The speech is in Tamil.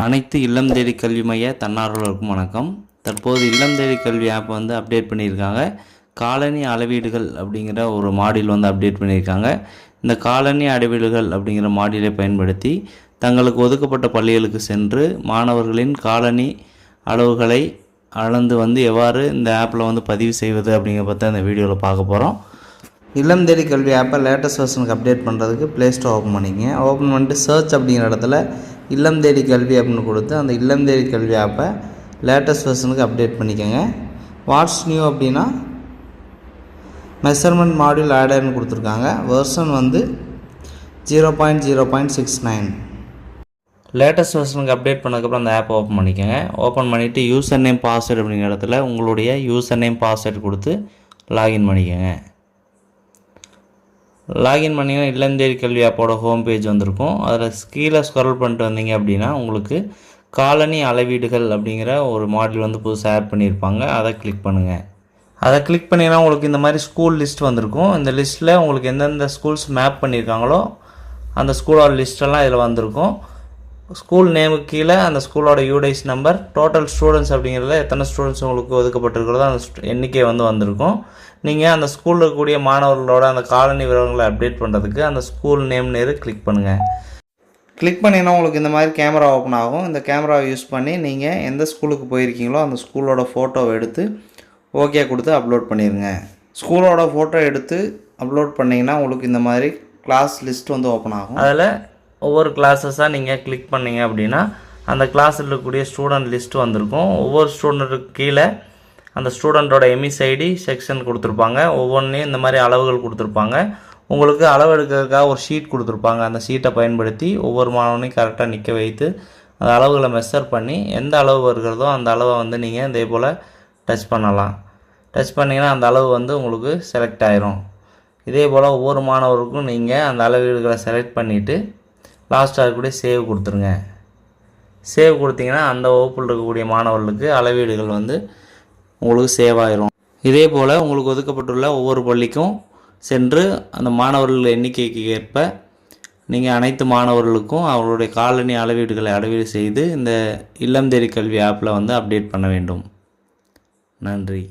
அனைத்து இல்லம் தேடி கல்வி மைய தன்னார்வலருக்கும் வணக்கம். தற்போது இல்லம் தேடி கல்வி ஆப் வந்து அப்டேட் பண்ணியிருக்காங்க. காலனி அளவீடுகள் அப்படிங்கிற ஒரு மாடியில் வந்து அப்டேட் பண்ணியிருக்காங்க. இந்த காலனி அளவீடுகள் அப்படிங்கிற மாடியிலை பயன்படுத்தி தங்களுக்கு ஒதுக்கப்பட்ட பள்ளிகளுக்கு சென்று மாணவர்களின் காலனி அளவுகளை அளந்து வந்து எவ்வாறு இந்த ஆப்பில் வந்து பதிவு செய்வது அப்படிங்கிற பற்றி இந்த வீடியோவில் பார்க்க போகிறோம் இல்லம் தேடி கல்வி ஆப்பை லேட்டஸ்ட் வெர்ஷனுக்கு அப்டேட் பண்ணுறதுக்கு ப்ளே ஸ்டோர் ஓப்பன் பண்ணிக்கங்க. ஓப்பன் பண்ணிட்டு சர்ச் அப்படிங்கிற இடத்துல இல்லம் தேடி கல்வி அப்படின்னு கொடுத்து அந்த இல்லம் தேடி கல்வி ஆப்பை லேட்டஸ்ட் வெர்ஷனுக்கு அப்டேட் பண்ணிக்கோங்க. வாட்ஸ் நியூ அப்படின்னா மெஷர்மெண்ட் மாடியூல் ஆடர்னு கொடுத்துருக்காங்க. வெர்ஷன் வந்து zero point zero point six nine latest வெர்ஷனுக்கு update பண்ணதுக்கப்புறம் அந்த ஆப்பை ஓப்பன் பண்ணிக்கோங்க. ஓப்பன் பண்ணிவிட்டு யூசர் நேம் பாஸ்வேர்டு அப்படிங்கிற இடத்துல உங்களுடைய யூசர் நேம் பாஸ்வேர்டு கொடுத்து லாகின் பண்ணிக்கோங்க. லாகின் பண்ணிங்கன்னா இல்லந்தேரி கல்வி ஆப்போட ஹோம் பேஜ் வந்திருக்கும். அதில் கீழே ஸ்க்ரோல் பண்ணிட்டு வந்தீங்க அப்படின்னா உங்களுக்கு காலனி அளவீடுகள் அப்படிங்கிற ஒரு மாடல் வந்து புதுசாக ஆட் பண்ணியிருப்பாங்க. அதை கிளிக் பண்ணுங்கள் அதை கிளிக் பண்ணிங்கன்னா உங்களுக்கு இந்த மாதிரி ஸ்கூல் லிஸ்ட் வந்திருக்கும். இந்த லிஸ்ட்டில் உங்களுக்கு எந்தெந்த ஸ்கூல்ஸ் மேப் பண்ணியிருக்காங்களோ அந்த ஸ்கூலோட லிஸ்ட்டெல்லாம் இதில் வந்திருக்கும். ஸ்கூல் நேமுக்கு கீழே அந்த ஸ்கூலோட யூடைஸ் நம்பர் டோட்டல் ஸ்டூடெண்ட்ஸ் அப்படிங்கிறதுல எத்தனை ஸ்டூடெண்ட்ஸ் உங்களுக்கு ஒதுக்கப்பட்டிருக்கிறதோ அந்த எண்ணிக்கை வந்து வந்திருக்கும். நீங்கள் அந்த ஸ்கூலில் இருக்கக்கூடிய மாணவர்களோட அந்த காலனி விவரங்களை அப்டேட் பண்ணுறதுக்கு அந்த ஸ்கூல் நேம் நேரு கிளிக் பண்ணுங்கள் கிளிக் பண்ணிங்கன்னா உங்களுக்கு இந்த மாதிரி கேமரா ஓப்பன் ஆகும். இந்த கேமராவை யூஸ் பண்ணி நீங்கள் எந்த ஸ்கூலுக்கு போயிருக்கீங்களோ அந்த ஸ்கூலோட ஃபோட்டோவை எடுத்து ஓகே கொடுத்து அப்லோட் பண்ணிடுங்க ஸ்கூலோட ஃபோட்டோ எடுத்து அப்லோட் பண்ணிங்கன்னா உங்களுக்கு இந்த மாதிரி கிளாஸ் லிஸ்ட் வந்து ஓப்பன் ஆகும். அதில் ஒவ்வொரு கிளாஸஸாக நீங்கள் கிளிக் பண்ணீங்க அப்படின்னா அந்த கிளாஸில் இருக்கக்கூடிய ஸ்டூடெண்ட் லிஸ்ட் வந்திருக்கும். ஒவ்வொரு ஸ்டூடெண்ட்டுக்கு கீழே அந்த ஸ்டூடெண்ட்டோட எமிஸ் ஐடி செக்ஷன் கொடுத்துருப்பாங்க. ஒவ்வொன்றையும் இந்த மாதிரி அளவுகள் கொடுத்துருப்பாங்க. உங்களுக்கு அளவு எடுக்கிறதுக்காக ஒரு ஷீட் கொடுத்துருப்பாங்க. அந்த ஷீட்டை பயன்படுத்தி ஒவ்வொரு மாணவனையும் கரெக்டாக நிற்க வைத்து அந்த அளவுகளை மெஷர் பண்ணி எந்த அளவு வருகிறதோ அந்த அளவை வந்து நீங்கள் இதே போல் டச் பண்ணலாம். டச் பண்ணிங்கன்னா அந்த அளவு வந்து உங்களுக்கு செலக்ட் ஆயிரும். இதே போல் ஒவ்வொரு மாணவருக்கும் நீங்கள் அந்த அளவீடுகளை செலக்ட் பண்ணிவிட்டு லாஸ்ட்டாக இருக்கக்கூடிய சேவ் கொடுத்துருங்க. சேவ் கொடுத்தீங்கன்னா அந்த வகுப்பில் இருக்கக்கூடிய மாணவர்களுக்கு அளவீடுகள் வந்து உங்களுக்கு சேவ் ஆயிரும். இதே போல் உங்களுக்கு ஒதுக்கப்பட்டுள்ள ஒவ்வொரு பள்ளிக்கும் சென்று அந்த மாணவர்கள் எண்ணிக்கைக்கு ஏற்ப நீங்கள் அனைத்து மாணவர்களுக்கும் அவர்களுடைய காலனி அளவீடுகளை அளவீடு செய்து இந்த இல்லம் தேடி கல்வி ஆப்பில் வந்து அப்டேட் பண்ண வேண்டும். நன்றி.